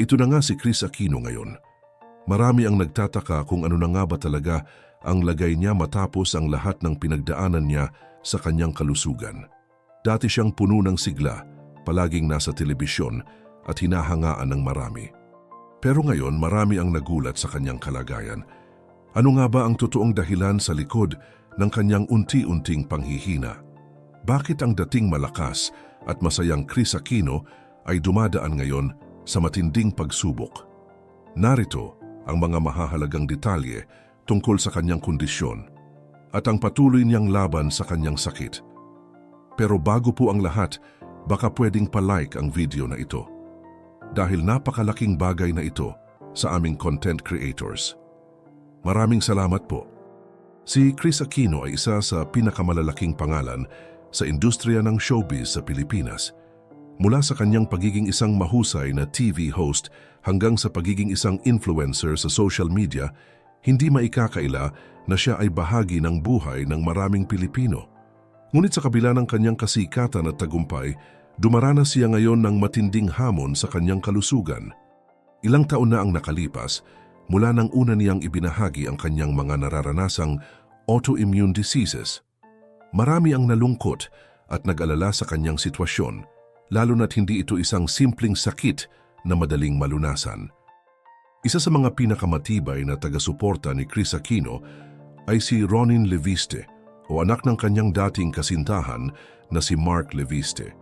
Ito na nga si Chris Aquino ngayon. Marami ang nagtataka kung ano na nga ba talaga ang lagay niya matapos ang lahat ng pinagdaanan niya sa kanyang kalusugan. Dati siyang puno ng sigla, palaging nasa telebisyon at hinahangaan ng marami. Pero ngayon marami ang nagulat sa kanyang kalagayan. Ano nga ba ang totoong dahilan sa likod ng kanyang unti-unting panghihina? Bakit ang dating malakas at masayang Chris Aquino ay dumadaan ngayon sa matinding pagsubok? Narito ang mga mahahalagang detalye tungkol sa kanyang kondisyon at ang patuloy niyang laban sa kanyang sakit. Pero bago po ang lahat, baka pwedeng palike ang video na ito. Dahil napakalaking bagay na ito sa aming content creators. Maraming salamat po. Si Chris Aquino ay isa sa pinakamalalaking pangalan sa industriya ng showbiz sa Pilipinas. Mula sa kanyang pagiging isang mahusay na TV host hanggang sa pagiging isang influencer sa social media, hindi maikakaila na siya ay bahagi ng buhay ng maraming Pilipino. Ngunit sa kabila ng kanyang kasikatan at tagumpay, dumaranas siya ngayon ng matinding hamon sa kanyang kalusugan. Ilang taon na ang nakalipas mula nang una niyang ibinahagi ang kanyang mga nararanasang autoimmune diseases. Marami ang nalungkot at nag-alala sa kanyang sitwasyon, lalo na't hindi ito isang simpleng sakit na madaling malunasan. Isa sa mga pinakamatibay na taga-suporta ni Chris Aquino ay si Ronin Leviste o anak ng kanyang dating kasintahan na si Mark Leviste.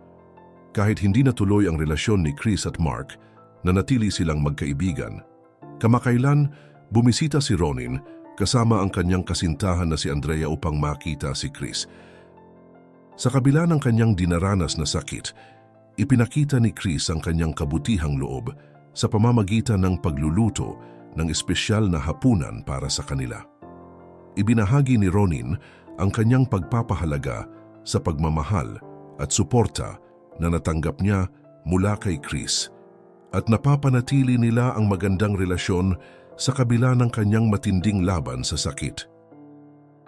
Kahit hindi natuloy ang relasyon ni Chris at Mark, nanatili silang magkaibigan. Kamakailan, bumisita si Ronin kasama ang kanyang kasintahan na si Andrea upang makita si Chris. Sa kabila ng kanyang dinaranas na sakit, ipinakita ni Chris ang kanyang kabutihang loob sa pamamagitan ng pagluluto ng espesyal na hapunan para sa kanila. Ibinahagi ni Ronin ang kanyang pagpapahalaga sa pagmamahal at suporta na natanggap niya mula kay Chris at napapanatili nila ang magandang relasyon sa kabila ng kanyang matinding laban sa sakit.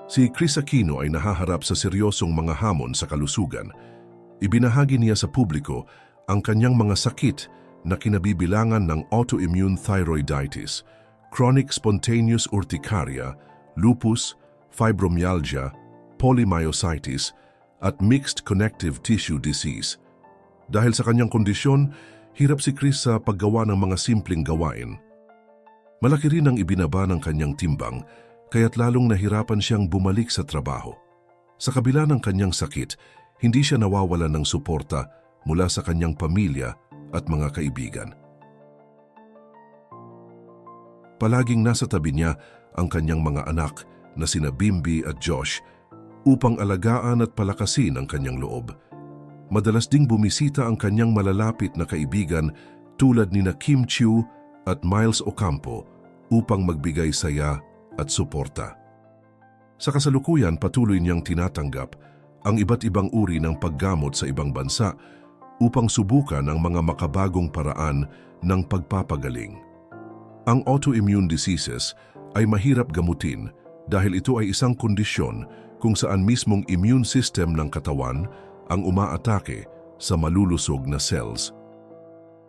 Si Chris Aquino ay nahaharap sa seryosong mga hamon sa kalusugan. Ibinahagi niya sa publiko ang kanyang mga sakit na kinabibilangan ng autoimmune thyroiditis, chronic spontaneous urticaria, lupus, fibromyalgia, polymyositis, at mixed connective tissue disease. Dahil sa kanyang kondisyon, hirap si Chris sa paggawa ng mga simpleng gawain. Malaki rin ang ibinaba ng kanyang timbang, kaya't lalong nahirapan siyang bumalik sa trabaho. Sa kabila ng kanyang sakit, hindi siya nawawala ng suporta mula sa kanyang pamilya at mga kaibigan. Palaging nasa tabi niya ang kanyang mga anak na sina Bimbi at Josh upang alagaan at palakasin ang kanyang loob. Madalas ding bumisita ang kanyang malalapit na kaibigan tulad ni na Kim Chiu at Miles Ocampo upang magbigay saya at suporta. Sa kasalukuyan, patuloy niyang tinatanggap ang iba't ibang uri ng paggamot sa ibang bansa upang subukan ang mga makabagong paraan ng pagpapagaling. Ang autoimmune diseases ay mahirap gamutin dahil ito ay isang kondisyon kung saan mismong immune system ng katawan ang umaatake sa malulusog na cells.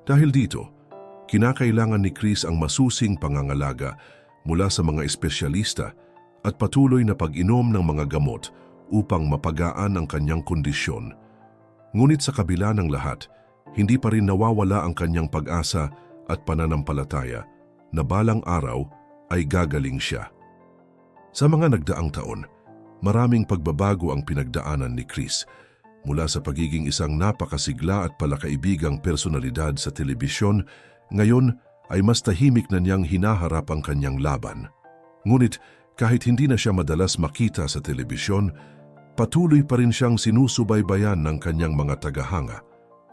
Dahil dito, kinakailangan ni Chris ang masusing pangangalaga mula sa mga espesyalista at patuloy na pag-inom ng mga gamot upang mapagaan ang kanyang kondisyon. Ngunit sa kabila ng lahat, hindi pa rin nawawala ang kanyang pag-asa at pananampalataya na balang araw ay gagaling siya. Sa mga nagdaang taon, maraming pagbabago ang pinagdaanan ni Chris mula sa pagiging isang napakasigla at palakaibigang personalidad sa telebisyon, ngayon ay mas tahimik na niyang hinaharap ang kanyang laban. Ngunit kahit hindi na siya madalas makita sa telebisyon, patuloy pa rin siyang sinusubaybayan ng kanyang mga tagahanga.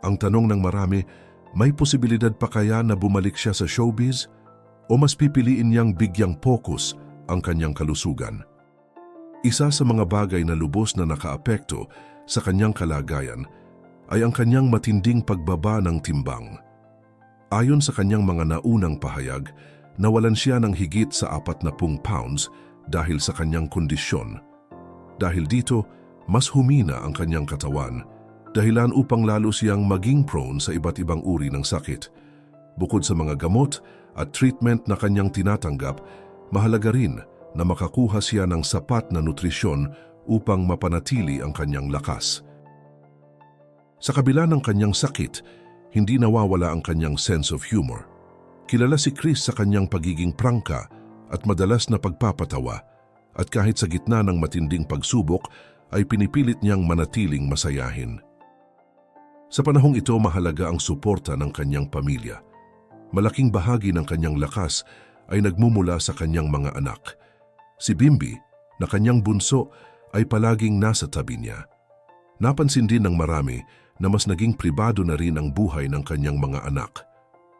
Ang tanong ng marami, may posibilidad pa kaya na bumalik siya sa showbiz? O mas pipiliin niyang bigyang pokus ang kanyang kalusugan? Isa sa mga bagay na lubos na nakaapekto sa kanyang kalagayan ay ang kanyang matinding pagbaba ng timbang. Ayon sa kanyang mga naunang pahayag, nawalan siya ng higit sa 40 pounds dahil sa kanyang kondisyon. Dahil dito, mas humina ang kanyang katawan, dahilan upang lalo siyang maging prone sa iba't ibang uri ng sakit. Bukod sa mga gamot at treatment na kanyang tinatanggap, mahalaga rin na makakuha siya ng sapat na nutrisyon upang mapanatili ang kanyang lakas. Sa kabila ng kanyang sakit, hindi nawawala ang kanyang sense of humor. Kilala si Chris sa kanyang pagiging prangka at madalas na pagpapatawa at kahit sa gitna ng matinding pagsubok ay pinipilit niyang manatiling masayahin. Sa panahong ito mahalaga ang suporta ng kanyang pamilya. Malaking bahagi ng kanyang lakas ay nagmumula sa kanyang mga anak. Si Bimbi, na kanyang bunso, ay palaging nasa tabi niya. Napansin din ng marami na mas naging pribado na rin ang buhay ng kanyang mga anak.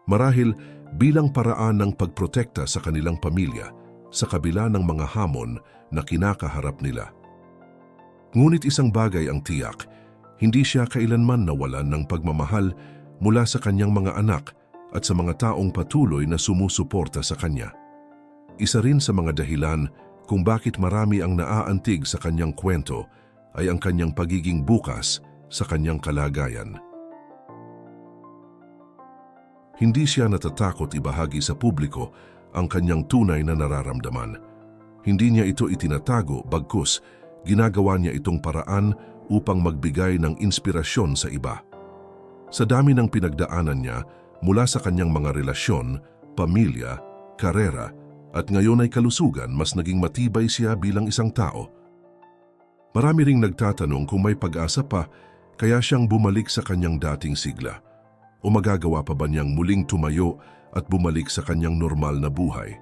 Marahil bilang paraan ng pagprotekta sa kanilang pamilya sa kabila ng mga hamon na kinakaharap nila. Ngunit isang bagay ang tiyak, hindi siya kailanman nawalan ng pagmamahal mula sa kanyang mga anak at sa mga taong patuloy na sumusuporta sa kanya. Isa rin sa mga dahilan kung bakit marami ang naaantig sa kanyang kwento ay ang kanyang pagiging bukas sa kanyang kalagayan. Hindi siya natatakot ibahagi sa publiko ang kanyang tunay na nararamdaman. Hindi niya ito itinatago bagkus ginagawa niya itong paraan upang magbigay ng inspirasyon sa iba. Sa dami ng pinagdaanan niya mula sa kanyang mga relasyon, pamilya, karera, at ngayon ay kalusugan mas naging matibay siya bilang isang tao. Marami ring nagtatanong kung may pag-asa pa kaya siyang bumalik sa kanyang dating sigla o magagawa pa ba niyang muling tumayo at bumalik sa kanyang normal na buhay.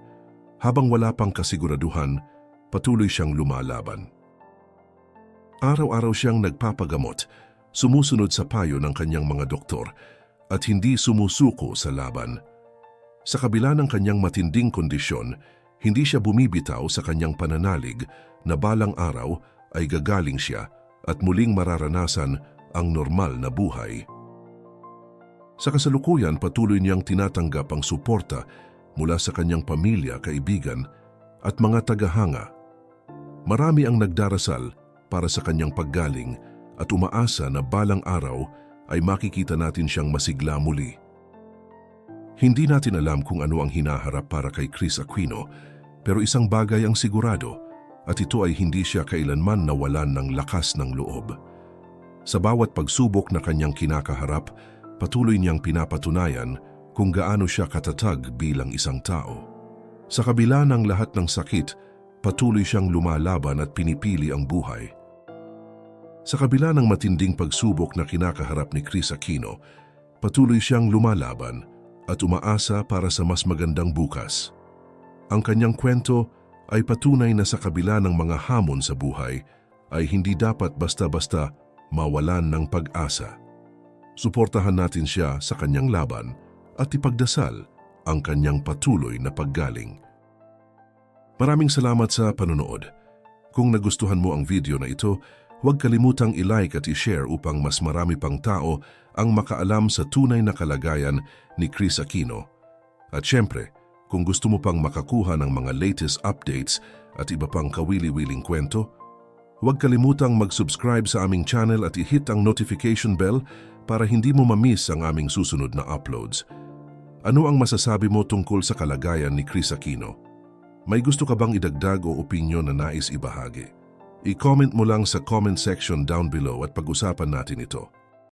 Habang wala pang kasiguraduhan, patuloy siyang lumalaban. Araw-araw siyang nagpapagamot, sumusunod sa payo ng kanyang mga doktor at hindi sumusuko sa laban. Sa kabila ng kanyang matinding kondisyon, hindi siya bumibitaw sa kanyang pananalig na balang araw ay gagaling siya at muling mararanasan ang normal na buhay. Sa kasalukuyan, patuloy niyang tinatanggap ang suporta mula sa kanyang pamilya, kaibigan at mga tagahanga. Marami ang nagdarasal para sa kanyang paggaling at umaasa na balang araw ay makikita natin siyang masigla muli. Hindi natin alam kung ano ang hinaharap para kay Chris Aquino, pero isang bagay ang sigurado at ito ay hindi siya kailanman nawalan ng lakas ng loob. Sa bawat pagsubok na kanyang kinakaharap, patuloy niyang pinapatunayan kung gaano siya katatag bilang isang tao. Sa kabila ng lahat ng sakit, patuloy siyang lumalaban at pinipili ang buhay. Sa kabila ng matinding pagsubok na kinakaharap ni Chris Aquino, patuloy siyang lumalaban at umaasa para sa mas magandang bukas. Ang kanyang kwento ay patunay na sa kabila ng mga hamon sa buhay ay hindi dapat basta-basta mawalan ng pag-asa. Suportahan natin siya sa kanyang laban at ipagdasal ang kanyang patuloy na paggaling. Maraming salamat sa panonood. Kung nagustuhan mo ang video na ito, Huwag kalimutang i-like at i-share upang mas marami pang tao ang makaalam sa tunay na kalagayan ni Chris Aquino. At syempre, kung gusto mo pang makakuha ng mga latest updates at iba pang kawili-wiling kwento, huwag kalimutang mag-subscribe sa aming channel at i-hit ang notification bell para hindi mo ma-miss ang aming susunod na uploads. Ano ang masasabi mo tungkol sa kalagayan ni Chris Aquino? May gusto ka bang idagdag o opinyon na nais ibahagi? I-comment mo lang sa comment section down below at pag-usapan natin ito.